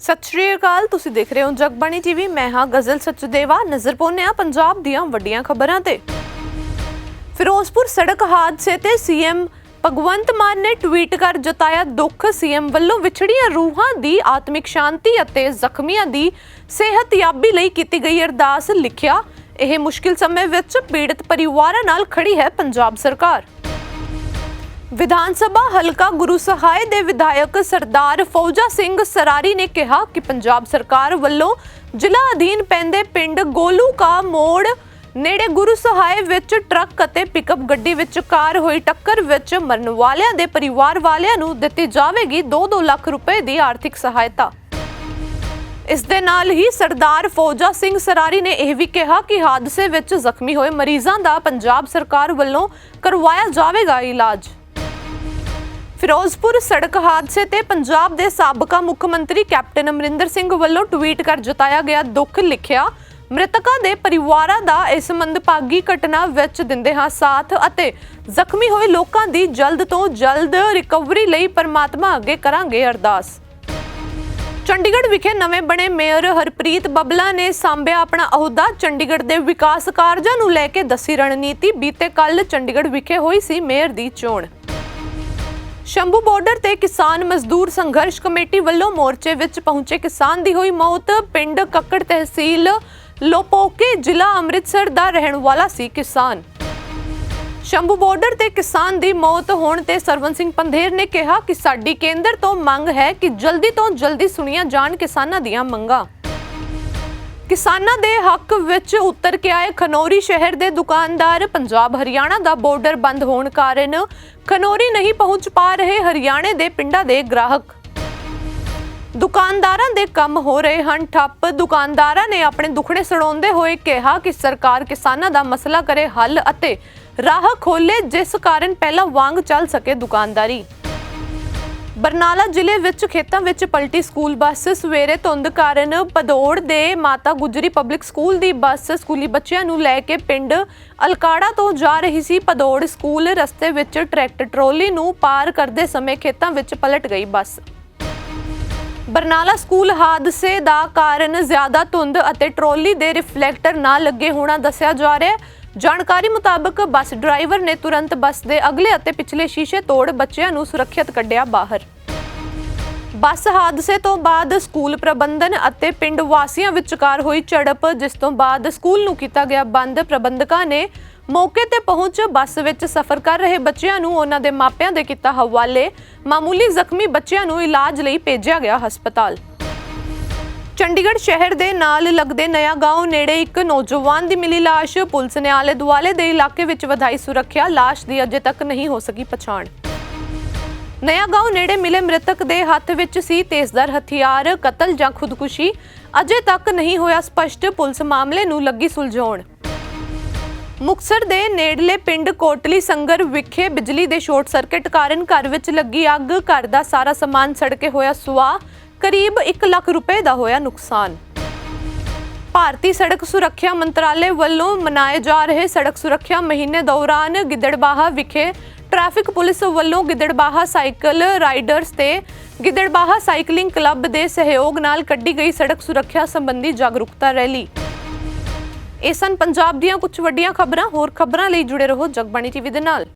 ਸਤਿ ਸ਼੍ਰੀ ਅਕਾਲ, ਤੁਸੀਂ ਦੇਖ ਰਹੇ ਹੋ ਜਗਬਾਣੀ ਟੀਵੀ। ਮੈਂ ਹਾਂ ਗਜ਼ਲ ਸਚਦੇਵਾ, ਨਜ਼ਰ ਪਾਉਂਦੇ ਹਾਂ ਪੰਜਾਬ ਦੀਆਂ ਵੱਡੀਆਂ ਖਬਰਾਂ ਤੇ। ਫਿਰੋਜ਼ਪੁਰ ਸੜਕ ਹਾਦਸੇ ਤੇ ਸੀਐਮ ਭਗਵੰਤ ਮਾਨ ਨੇ ਟਵੀਟ ਕਰ ਜਤਾਇਆ ਦੁੱਖ। ਸੀਐਮ ਵੱਲੋਂ ਵਿਛੜੀਆਂ ਰੂਹਾਂ ਦੀ ਆਤਮਿਕ ਸ਼ਾਂਤੀ ਅਤੇ ਜ਼ਖਮੀਆਂ ਦੀ ਸਿਹਤਯਾਬੀ ਲਈ ਕੀਤੀ ਗਈ ਅਰਦਾਸ, ਲਿਖਿਆ। ਇਹ ਮੁਸ਼ਕਿਲ ਸਮੇਂ ਵਿੱਚ ਪੀੜਤ ਪਰਿਵਾਰਾਂ ਨਾਲ ਖੜੀ ਹੈ ਪੰਜਾਬ ਸਰਕਾਰ। ਵਿਧਾਨ ਸਭਾ ਹਲਕਾ ਗੁਰੂ ਸਹਾਇ ਦੇ ਵਿਧਾਇਕ ਸਰਦਾਰ ਫੌਜਾ ਸਿੰਘ ਸਰਾਰੀ ਨੇ ਕਿਹਾ ਕਿ ਪੰਜਾਬ ਸਰਕਾਰ ਵੱਲੋਂ ਜ਼ਿਲ੍ਹਾ ਅਧੀਨ ਪੈਂਦੇ ਪਿੰਡ ਗੋਲੂ ਕਾ ਮੋੜ ਨੇੜੇ ਗੁਰੂ ਸਹਾਇ ਵਿੱਚ ਟਰੱਕ ਅਤੇ ਪਿਕਅਪ ਗੱਡੀ ਵਿੱਚ ਕਾਰ ਹੋਈ ਟੱਕਰ ਵਿੱਚ ਮਰਨ ਵਾਲਿਆਂ ਦੇ ਪਰਿਵਾਰ ਵਾਲਿਆਂ ਨੂੰ ਦਿੱਤੀ ਜਾਵੇਗੀ 2-2 ਲੱਖ ਰੁਪਏ ਦੀ ਆਰਥਿਕ ਸਹਾਇਤਾ। ਇਸ ਦੇ ਨਾਲ ਹੀ ਸਰਦਾਰ ਫੌਜਾ ਸਿੰਘ ਸਰਾਰੀ ਨੇ ਇਹ ਵੀ ਕਿਹਾ ਕਿ ਹਾਦਸੇ ਵਿੱਚ ਜ਼ਖਮੀ ਹੋਏ ਮਰੀਜ਼ਾਂ ਦਾ ਪੰਜਾਬ ਸਰਕਾਰ ਵੱਲੋਂ ਕਰਵਾਇਆ ਜਾਵੇਗਾ ਇਲਾਜ। ਫਿਰੋਜ਼ਪੁਰ ਸੜਕ ਹਾਦਸੇ ਤੇ ਪੰਜਾਬ ਦੇ ਸਾਬਕਾ ਮੁੱਖ ਮੰਤਰੀ ਕੈਪਟਨ ਅਮਰਿੰਦਰ ਸਿੰਘ ਵੱਲੋਂ ਟਵੀਟ ਕਰ ਜਤਾਇਆ ਗਿਆ ਦੁੱਖ ਲਿਖਿਆ, ਮ੍ਰਿਤਕਾਂ ਦੇ ਪਰਿਵਾਰਾਂ ਦਾ ਇਸ ਮੰਦਭਾਗੀ ਘਟਨਾ ਵਿੱਚ ਦਿੰਦੇ ਹਾਂ ਸਾਥ ਅਤੇ ਜ਼ਖਮੀ ਹੋਏ ਲੋਕਾਂ ਦੀ ਜਲਦ ਤੋਂ ਜਲਦ ਰਿਕਵਰੀ ਲਈ ਪਰਮਾਤਮਾ ਅੱਗੇ ਕਰਾਂਗੇ ਅਰਦਾਸ। ਚੰਡੀਗੜ੍ਹ ਵਿਖੇ ਨਵੇਂ ਬਣੇ ਮੇਅਰ ਹਰਪ੍ਰੀਤ ਬੱਬਲਾ ਨੇ ਸਾਂਭਿਆ ਆਪਣਾ ਅਹੁਦਾ, ਚੰਡੀਗੜ੍ਹ ਦੇ ਵਿਕਾਸ ਕਾਰਜਾਂ ਨੂੰ ਲੈ ਕੇ ਦੱਸੀ ਰਣਨੀਤੀ, ਬੀਤੇ ਕੱਲ ਚੰਡੀਗੜ੍ਹ ਵਿਖੇ ਹੋਈ ਸੀ ਮੇਅਰ ਦੀ ਚੋਣ। ਸ਼ੰਭੂ ਬਾਰਡਰ ਤੇ ਕਿਸਾਨ ਮਜ਼ਦੂਰ ਸੰਘਰਸ਼ ਕਮੇਟੀ ਵੱਲੋਂ ਮੋਰਚੇ ਵਿੱਚ ਪਹੁੰਚੇ ਕਿਸਾਨ ਦੀ ਹੋਈ ਮੌਤ। ਪਿੰਡ ਕੱਕੜ ਤਹਿਸੀਲ ਲੋਪੋਕੇ ਜ਼ਿਲ੍ਹਾ ਅੰਮ੍ਰਿਤਸਰ ਦਾ ਰਹਿਣ ਵਾਲਾ ਸੀ ਕਿਸਾਨ। ਸ਼ੰਭੂ ਬਾਰਡਰ ਤੇ ਕਿਸਾਨ ਦੀ ਮੌਤ ਹੋਣ ਤੇ ਸਰਵਨ ਸਿੰਘ ਪੰਧੇਰ ਨੇ ਕਿਹਾ ਕਿ ਸਾਡੀ ਕੇਂਦਰ ਤੋਂ ਮੰਗ ਹੈ ਕਿ ਜਲਦੀ ਤੋਂ ਜਲਦੀ ਸੁਣੀਆਂ ਜਾਣ ਕਿਸਾਨਾਂ ਦੀਆਂ ਮੰਗਾਂ। ਕਿਸਾਨਾਂ ਦੇ ਹੱਕ ਵਿੱਚ ਉਤਰ ਕੇ ਆਏ ਖਨੌਰੀ ਸ਼ਹਿਰ ਦੇ ਦੁਕਾਨਦਾਰ। ਪੰਜਾਬ ਹਰਿਆਣਾ ਦਾ ਬਾਰਡਰ ਬੰਦ ਹੋਣ ਕਾਰਨ ਖਨੌਰੀ ਨਹੀਂ ਪਹੁੰਚ ਪਾ ਰਹੇ ਹਰਿਆਣੇ ਦੇ ਪਿੰਡਾਂ ਦੇ ਗ੍ਰਾਹਕ। ਦੁਕਾਨਦਾਰਾਂ ਦੇ ਕੰਮ ਹੋ ਰਹੇ ਹਨ ਠੱਪ। ਦੁਕਾਨਦਾਰਾਂ ਨੇ ਆਪਣੇ ਦੁਖੜੇ ਸੁਣਾਉਂਦੇ ਹੋਏ ਕਿਹਾ ਕਿ ਸਰਕਾਰ ਕਿਸਾਨਾਂ ਦਾ ਮਸਲਾ ਕਰੇ ਹੱਲ ਅਤੇ ਰਾਹ ਖੋਲੇ, ਜਿਸ ਕਾਰਨ ਪਹਿਲਾਂ ਵਾਂਗ ਚੱਲ ਸਕੇ ਦੁਕਾਨਦਾਰੀ। ਬਰਨਾਲਾ ਜ਼ਿਲ੍ਹੇ ਵਿੱਚ ਖੇਤਾਂ ਵਿੱਚ ਪਲਟੀ ਸਕੂਲ ਬੱਸ ਸਵੇਰੇ ਧੁੰਦ ਕਾਰਨ ਪਦੌੜ ਦੇ ਮਾਤਾ ਗੁਜਰੀ ਪਬਲਿਕ ਸਕੂਲ ਦੀ ਬੱਸ ਸਕੂਲੀ ਬੱਚਿਆਂ ਨੂੰ ਲੈ ਕੇ ਪਿੰਡ ਅਲਕਾੜਾ ਤੋਂ ਜਾ ਰਹੀ ਸੀ ਪਦੌੜ ਸਕੂਲ। ਰਸਤੇ ਵਿੱਚ ਟਰੈਕਟਰ ਟਰੋਲੀ ਨੂੰ ਪਾਰ ਕਰਦੇ ਸਮੇਂ ਖੇਤਾਂ ਵਿੱਚ ਪਲਟ ਗਈ ਬੱਸ। ਬਰਨਾਲਾ ਸਕੂਲ ਹਾਦਸੇ ਦਾ ਕਾਰਨ ਜ਼ਿਆਦਾ ਧੁੰਦ ਅਤੇ ਟਰੋਲੀ ਦੇ ਰਿਫਲੈਕਟਰ ਨਾ ਲੱਗੇ ਹੋਣਾ ਦੱਸਿਆ ਜਾ ਰਿਹਾ ਹੈ। ਜਾਣਕਾਰੀ ਮੁਤਾਬਕ ਬੱਸ ਡਰਾਈਵਰ ਨੇ ਤੁਰੰਤ ਬੱਸ ਦੇ ਅਗਲੇ ਅਤੇ ਪਿਛਲੇ ਸ਼ੀਸ਼ੇ ਤੋੜ ਬੱਚਿਆਂ ਨੂੰ ਸੁਰੱਖਿਅਤ ਕੱਢਿਆ ਬਾਹਰ। ਬੱਸ ਹਾਦਸੇ ਤੋਂ ਬਾਅਦ ਸਕੂਲ ਪ੍ਰਬੰਧਨ ਅਤੇ ਪਿੰਡ ਵਾਸੀਆਂ ਵਿਚਕਾਰ ਹੋਈ ਝੜਪ, ਜਿਸ ਤੋਂ ਬਾਅਦ ਸਕੂਲ ਨੂੰ ਕੀਤਾ ਗਿਆ ਬੰਦ। ਪ੍ਰਬੰਧਕਾਂ ਨੇ ਮੌਕੇ ਤੇ ਪਹੁੰਚ ਬੱਸ ਵਿੱਚ ਸਫ਼ਰ ਕਰ ਰਹੇ ਬੱਚਿਆਂ ਨੂੰ ਉਹਨਾਂ ਦੇ ਮਾਪਿਆਂ ਦੇ ਕੀਤਾ ਹਵਾਲੇ। ਮਾਮੂਲੀ ਜ਼ਖਮੀ ਬੱਚਿਆਂ ਨੂੰ ਇਲਾਜ ਲਈ ਭੇਜਿਆ ਗਿਆ ਹਸਪਤਾਲ। ਚੰਡੀਗੜ੍ਹ ਸ਼ਹਿਰ ਦੇ ਨਾਲ ਲੱਗਦੇ ਨਇਆ ਗਾঁव ਨੇੜੇ ਇੱਕ ਨੌਜਵਾਨ ਦੀ ਮਿਲੀ ਲਾਸ਼। ਪੁਲਿਸ ਨੇ ਆਲੇ ਦੁਆਲੇ ਦੇ ਇਲਾਕੇ ਵਿੱਚ ਵਧਾਈ ਸੁਰੱਖਿਆ। ਲਾਸ਼ ਦੀ ਅਜੇ ਤੱਕ ਨਹੀਂ ਹੋ ਸਕੀ ਪਛਾਣ। ਨਇਆ ਗਾঁव ਨੇੜੇ ਮਿਲੇ ਮ੍ਰਿਤਕ ਦੇ ਹੱਥ ਵਿੱਚ ਸੀ ਤੇਜ਼ਦਾਰ ਹਥਿਆਰ, ਕਤਲ ਜਾਂ ਖੁਦਕੁਸ਼ੀ। ਅਜੇ ਤੱਕ ਨਹੀਂ ਹੋਇਆ ਸਪਸ਼ਟ। ਪੁਲਿਸ ਮਾਮਲੇ ਨੂੰ ਲੱਗੀ ਸੁਲਝਾਉਣ। ਮੁਕਸਰ ਦੇ ਨੇੜਲੇ ਪਿੰਡ ਕੋਟਲੀ ਸੰਗਰ ਵਿਖੇ ਬਿਜਲੀ ਦੇ ਸ਼ਾਰਟ ਸਰਕਟ ਕਾਰਨ ਘਰ ਵਿੱਚ ਲੱਗੀ ਅੱਗ। ਘਰ ਦਾ ਸਾਰਾ ਸਮਾਨ ਸੜ ਕੇ ਹੋਇਆ ਸੁਆਹ। ਕਰੀਬ 1 ਲੱਖ ਰੁਪਏ ਦਾ ਹੋਇਆ ਨੁਕਸਾਨ। ਭਾਰਤੀ ਸੜਕ ਸੁਰੱਖਿਆ ਮੰਤਰਾਲੇ ਵੱਲੋਂ ਮਨਾਏ ਜਾ ਰਹੇ ਸੜਕ ਸੁਰੱਖਿਆ ਮਹੀਨੇ ਦੌਰਾਨ ਗਿੱਦੜਬਾਹਾ ਵਿਖੇ ਟ੍ਰੈਫਿਕ ਪੁਲਿਸ ਵੱਲੋਂ ਗਿੱਦੜਬਾਹਾ ਸਾਈਕਲ ਰਾਈਡਰਸ ਤੇ ਗਿੱਦੜਬਾਹਾ ਸਾਈਕਲਿੰਗ ਕਲੱਬ ਦੇ ਸਹਿਯੋਗ ਨਾਲ ਕੱਢੀ ਗਈ ਸੜਕ ਸੁਰੱਖਿਆ ਸੰਬੰਧੀ ਜਾਗਰੂਕਤਾ ਰੈਲੀ। ਇਹ ਸਨ ਪੰਜਾਬ ਦੀਆਂ ਕੁਝ ਵੱਡੀਆਂ ਖਬਰਾਂ। ਹੋਰ ਖਬਰਾਂ ਲਈ ਜੁੜੇ ਰਹੋ ਜਗਬਾਣੀ ਟੀਵੀ ਦੇ ਨਾਲ।